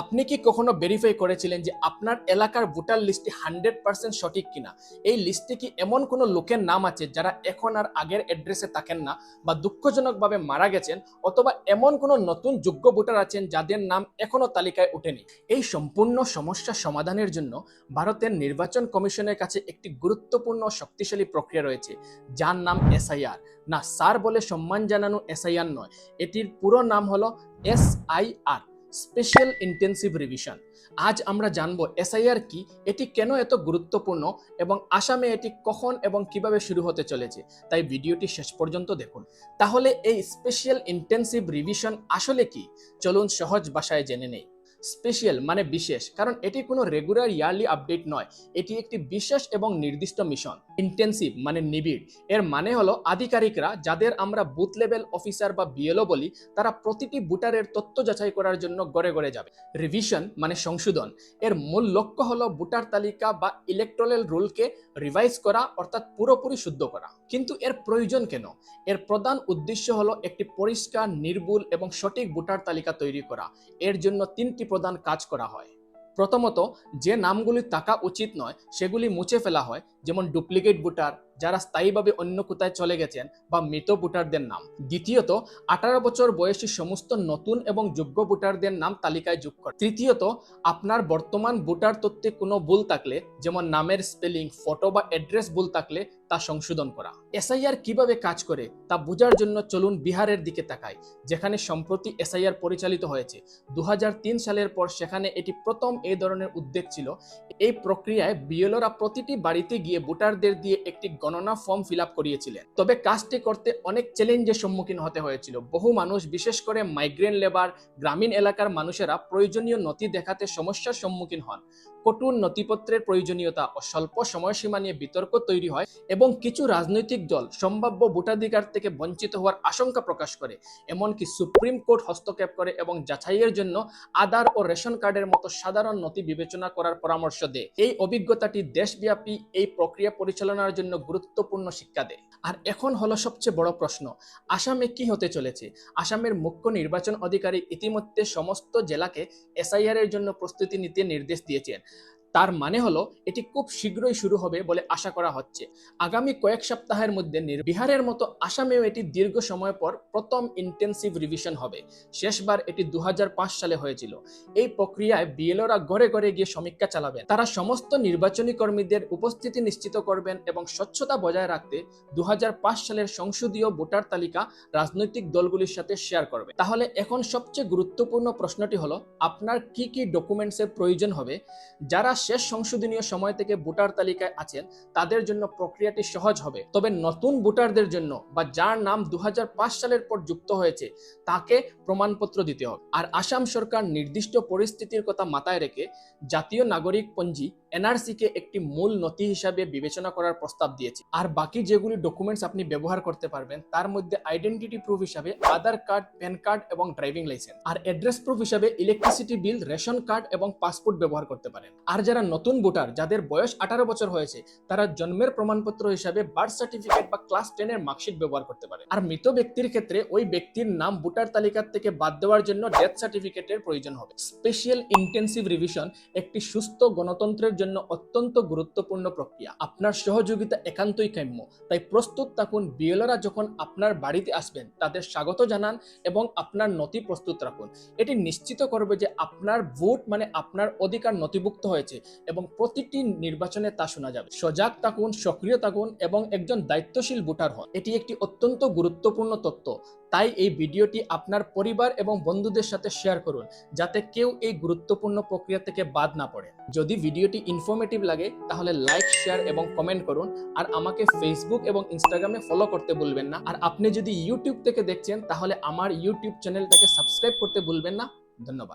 আপনি কি কখনো ভেরিফাই করেছিলেন যে আপনার এলাকার ভোটার লিস্টে হান্ড্রেড পার্সেন্ট সঠিক কিনা? এই লিস্টে কি এমন কোনো লোকের নাম আছে যারা এখন আর আগের অ্যাড্রেসে থাকেন না বা দুঃখজনকভাবে মারা গেছেন অথবা এমন কোনো নতুন যোগ্য ভোটার আছেন যাদের নাম এখনও তালিকায় ওঠেনি? এই সম্পূর্ণ সমস্যা সমাধানের জন্য ভারতের নির্বাচন কমিশনের কাছে একটি গুরুত্বপূর্ণ শক্তিশালী প্রক্রিয়া রয়েছে। যার নাম এসআইআর না, স্যার বলে সম্মান জানানো এসআইআর নয়। এটির পুরো নাম হলো এসআইআর স্পেশাল ইন্টেন্সিভ রিভিশন আজ আমরা জানব এসআইআর কি, এটি কেন এত গুরুত্বপূর্ণ এবং আসামে এটি কখন এবং কীভাবে শুরু হতে চলেছে। তাই ভিডিওটি শেষ পর্যন্ত দেখুন। তাহলে এই স্পেশাল ইন্টেন্সিভ রিভিশন আসলে কি? চলুন সহজ ভাষায় জেনে নেই। স্পেশাল মানে বিশেষ। কারণ এটি কোনো রেগুলার ইয়ারলি আপডেট নয়। এটি একটি বিশেষ এবং নির্দিষ্ট মিশন ইন্টেন্সিভ মানে নিবিড়। এর মানে হলো আধিকারিকরা, যাদের আমরা বুথ লেভেল অফিসার বা বিএলও বলি, তারা প্রতিটি ভোটারের তথ্য যাচাই করার জন্য গড়ে গড়ে যাবে। রিভিশন মানে সংশোধন। এর মূল লক্ষ্য হলো ভোটার তালিকা বা ইলেকট্রাল রুলকে রিভাইজ করা, অর্থাৎ পুরোপুরি শুদ্ধ করা। কিন্তু এর প্রয়োজন কেন? এর প্রধান উদ্দেশ্য হলো একটি পরিষ্কার, নির্ভুল এবং সঠিক ভোটার তালিকা তৈরি করা। এর জন্য তিনটি প্রধান কাজ করা হয়। প্রথমত যে নামগুলি থাকা উচিত নয় সেগুলি মুছে ফেলা হয়। যেমন ডুপ্লিকেট ভোটার, যারা স্থায়ীভাবে অন্য কোথায় চলে গেছেন বা মৃত ভোটারদের নাম। দ্বিতীয়ত, আঠারো বছর বয়সী সমস্ত নতুন এবং যোগ্য ভোটারদের নাম তালিকায় যোগ করা। তৃতীয়ত, আপনার বর্তমান ভোটার তথ্যে কোনো ভুল থাকলে, যেমন নামের স্পেলিং, ফটো বা অ্যাড্রেস ভুল থাকলে তা সংশোধন করা। এসআইআর কীভাবে কাজ করে, তা বোঝার জন্য চলুন বিহারের দিকে তাকাই, যেখানে সম্প্রতি এসআইআর পরিচালিত হয়েছে। দু হাজার তিন সালের পর সেখানে এটি প্রথম এই ধরনের উদ্যোগ ছিল। এই প্রক্রিয়ায় বিএলওরা প্রতিটি বাড়িতে গিয়ে ভোটারদের দিয়ে একটি গণনা ফর্ম ফিল করিয়েছিলেন। তবে কাজটি করতে অনেক চ্যালেঞ্জের সম্মুখীন হতে হয়েছিল। বহু মানুষ, বিশেষ করে মাইগ্রেন লেবার গ্রামীণ এলাকার মানুষেরা প্রয়োজনীয় নথি দেখাতে সমস্যার সম্মুখীন হন। কঠোর নথিপত্রের প্রয়োজনীয়তা ও স্বল্প সময়সীমা নিয়ে বিতর্ক তৈরি হয় এবং কিছু রাজনৈতিক দল সম্ভাব্য ভোটাধিকার থেকে বঞ্চিত হওয়ার আশঙ্কা প্রকাশ করে। এমনকি সুপ্রিম কোর্ট হস্তক্ষেপ করে এবং যাচাইয়ের জন্য আধার ও রেশন কার্ডের মতো সাধারণ নথি বিবেচনা করার পরামর্শ দেয়। এই অভিজ্ঞতাটি দেশব্যাপী এই প্রক্রিয়া পরিচালনার জন্য গুরুত্বপূর্ণ শিক্ষা দেয়। আর এখন হলো সবচেয়ে বড় প্রশ্ন, আসামে কি হতে চলেছে? আসামের মুখ্য নির্বাচন অধিকারী ইতিমধ্যে সমস্ত জেলাকে এসআইআর এর জন্য প্রস্তুতি নিতে নির্দেশ দিয়েছেন। তার মানে হলো, এটি খুব শীঘ্রই শুরু হবে বলে আশা করা হচ্ছে। আগামী কয়েক সপ্তাহের মধ্যে বিহারের মতো আসামেও এটি দীর্ঘ সময় পর প্রথম ইন্টেন্সিভ রিভিশন হবে। শেষবার এটি দুহাজার পাঁচ সালে হয়েছিল। এই প্রক্রিয়ায় বিএলওরা ঘরে ঘরে গিয়ে সমীক্ষা চালাবেন। তারা সমস্ত নির্বাচনী কর্মীদের উপস্থিতি নিশ্চিত করবেন এবং স্বচ্ছতা বজায় রাখতে দু হাজার পাঁচ সালের সংসদীয় ভোটার তালিকা রাজনৈতিক দলগুলির সাথে শেয়ার করবে। তাহলে এখন সবচেয়ে গুরুত্বপূর্ণ প্রশ্নটি হলো, আপনার কি কি ডকুমেন্টসের প্রয়োজন হবে? যারা শেষ সংশোধনীয় সময় থেকে ভোটার তালিকায় আছেন, তাদের জন্য প্রক্রিয়াটি সহজ হবে। তবে নতুন ভোটারদের জন্য বা যার নাম দু হাজার পাঁচ সালের পর যুক্ত হয়েছে, তাকে প্রমাণপত্র দিতে হবে। আর আসাম সরকার নির্দিষ্ট পরিস্থিতির কথা মাথায় রেখে জাতীয় নাগরিক পঞ্জি এনআরসি কে একটি মূল নথি হিসাবে বিবেচনা করার প্রস্তাব দিয়েছে। আর বাকি যেগুলি ডকুমেন্টস আপনি ব্যবহার করতে পারবেন, তার মধ্যে আইডেন্টিটি প্রুফ হিসাবে আধার কার্ড প্যান কার্ড এবং ড্রাইভিং লাইসেন্স আর অ্যাড্রেস প্রুফ হিসাবে ইলেকট্রিসিটি বিল রেশন কার্ড এবং পাসপোর্ট ব্যবহার করতে পারেন। আর যারা নতুন ভোটার, যাদের বয়স আঠারো বছর হয়েছে, তারা জন্মের প্রমাণপত্র হিসাবে বার্থ সার্টিফিকেট বা ক্লাস টেনের মার্কশিট ব্যবহার করতে পারে। আর মৃত ব্যক্তির ক্ষেত্রে ওই ব্যক্তির নাম ভোটার তালিকা থেকে বাদ দেওয়ার জন্য ডেথ সার্টিফিকেটের প্রয়োজন হবে। স্পেশাল ইন্টেন্সিভ রিভিশন একটি সুস্থ গণতন্ত্রের জন্য অত্যন্ত গুরুত্বপূর্ণ প্রক্রিয়া। আপনার সহযোগিতা একান্তই কাম্য তাই প্রস্তুত থাকুন বিএলরা যখন আপনার বাড়িতে আসবেন, তাদের স্বাগত জানান এবং আপনার নথি প্রস্তুত রাখুন। এটি নিশ্চিত করবে যে আপনার ভোট মানে আপনার অধিকার নথিভুক্ত হয়েছে এবং প্রতিটি নির্বাচনে তা শোনা যাবে। সজাগ থাকুন, সক্রিয় থাকুন এবং একজন দায়িত্বশীল ভোটার হন। এটি একটি অত্যন্ত গুরুত্বপূর্ণ তথ্য। তাই এই ভিডিওটি আপনার পরিবার এবং বন্ধুদের সাথে শেয়ার করুন, যাতে কেউ এই গুরুত্বপূর্ণ প্রক্রিয়া থেকে বাদ না পড়ে। যদি ভিডিওটি ইনফরমেটিভ লাগে, তাহলে লাইক শেয়ার এবং কমেন্ট করুন, আর আমাকে ফেসবুক এবং ইনস্টাগ্রামে ফলো করতে ভুলবেন না। আর আপনি যদি ইউটিউব থেকে দেখছেন, তাহলে আমার ইউটিউব চ্যানেলটাকে সাবস্ক্রাইব করতে ভুলবেন না। ধন্যবাদ।